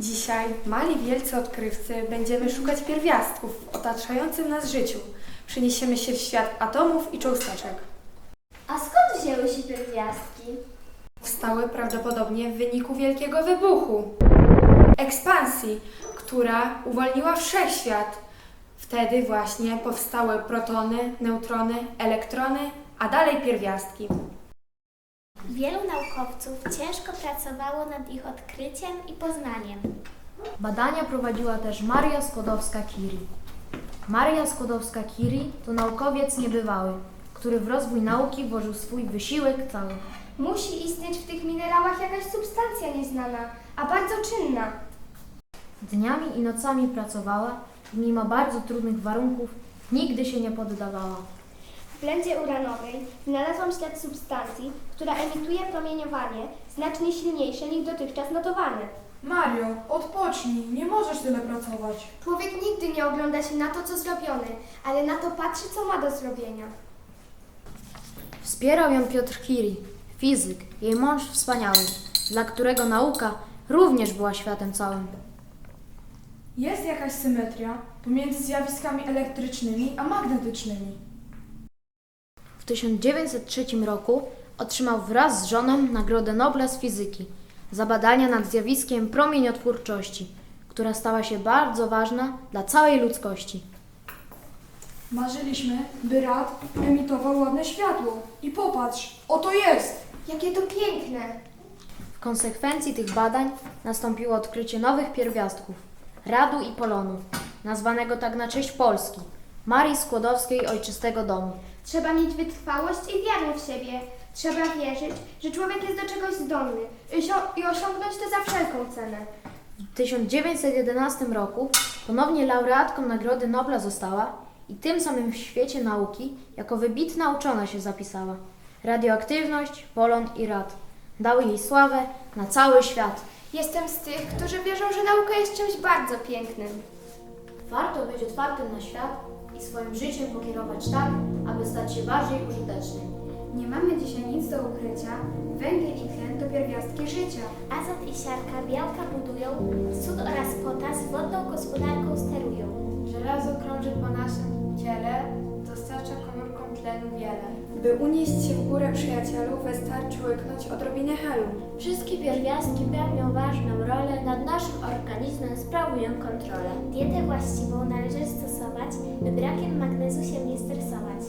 Dzisiaj, mali wielcy odkrywcy, będziemy szukać pierwiastków w otaczającym nas życiu. Przeniesiemy się w świat atomów i cząsteczek. A skąd wzięły się pierwiastki? Powstały prawdopodobnie w wyniku wielkiego wybuchu, ekspansji, która uwolniła wszechświat. Wtedy właśnie powstały protony, neutrony, elektrony, a dalej pierwiastki. Wielu naukowców ciężko pracowało nad ich odkryciem i poznaniem. Badania prowadziła też Maria Skłodowska-Curie. Maria Skłodowska-Curie to naukowiec niebywały, który w rozwój nauki włożył swój wysiłek cały. Musi istnieć w tych minerałach jakaś substancja nieznana, a bardzo czynna. Dniami i nocami pracowała i mimo bardzo trudnych warunków nigdy się nie poddawała. W blendzie uranowej znalazłam ślad substancji, która emituje promieniowanie znacznie silniejsze niż dotychczas notowane. Mario, odpocznij, nie możesz tyle pracować. Człowiek nigdy nie ogląda się na to, co zrobione, ale na to patrzy, co ma do zrobienia. Wspierał ją Piotr Curie, fizyk, jej mąż wspaniały, dla którego nauka również była światem całym. Jest jakaś symetria pomiędzy zjawiskami elektrycznymi a magnetycznymi. W 1903 roku otrzymał wraz z żoną Nagrodę Nobla z fizyki za badania nad zjawiskiem promieniotwórczości, która stała się bardzo ważna dla całej ludzkości. Marzyliśmy, by rad emitował ładne światło. I popatrz, oto jest! Jakie to piękne! W konsekwencji tych badań nastąpiło odkrycie nowych pierwiastków radu i polonu, nazwanego tak na cześć Polski, Marii Skłodowskiej Ojczystego Domu. Trzeba mieć wytrwałość i wiarę w siebie. Trzeba wierzyć, że człowiek jest do czegoś zdolny i osiągnąć to za wszelką cenę. W 1911 roku ponownie laureatką Nagrody Nobla została i tym samym w świecie nauki jako wybitna uczona się zapisała. Radioaktywność, polon i rad dały jej sławę na cały świat. Jestem z tych, którzy wierzą, że nauka jest czymś bardzo pięknym. Warto być otwartym na świat i swoim życiem pokierować tak, aby stać się bardziej użytecznym. Nie mamy dzisiaj nic do ukrycia. Węgiel i tlen to pierwiastki życia. Azot i siarka białka budują, sód oraz potas wodną gospodarką sterują. Żelazo krąży po naszym ciele, dostarcza komórkom tlenu wiele. By unieść się w górę przyjacielu, wystarczy łyknąć odrobinę helu. Wszystkie pierwiastki pełnią ważną rolę, nad naszym organizmem sprawują kontrolę. Dietę właściwą należy stosować, by brakiem magnezu się nie stresować.